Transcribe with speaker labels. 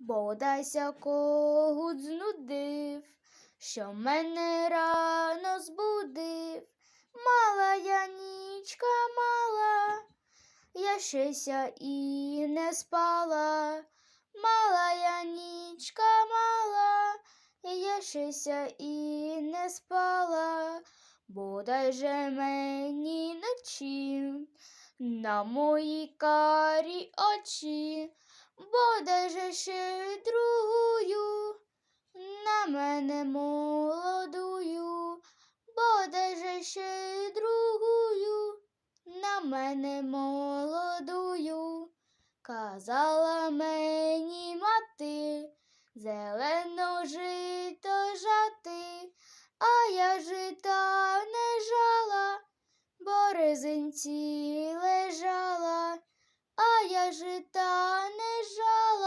Speaker 1: Бодайся когут знудив, що мене рано збудив. Мала я нічка мала, я щеся і не спала. Мала я нічка мала, я щеся і не спала. Бодай же мені ночі на мої карі очі, ще другую на мене молодую, ще другую на мене молодую. Казала мені мати, зелено жито жати, а я жита не жала, бо резинці лежала, а я жита не жала.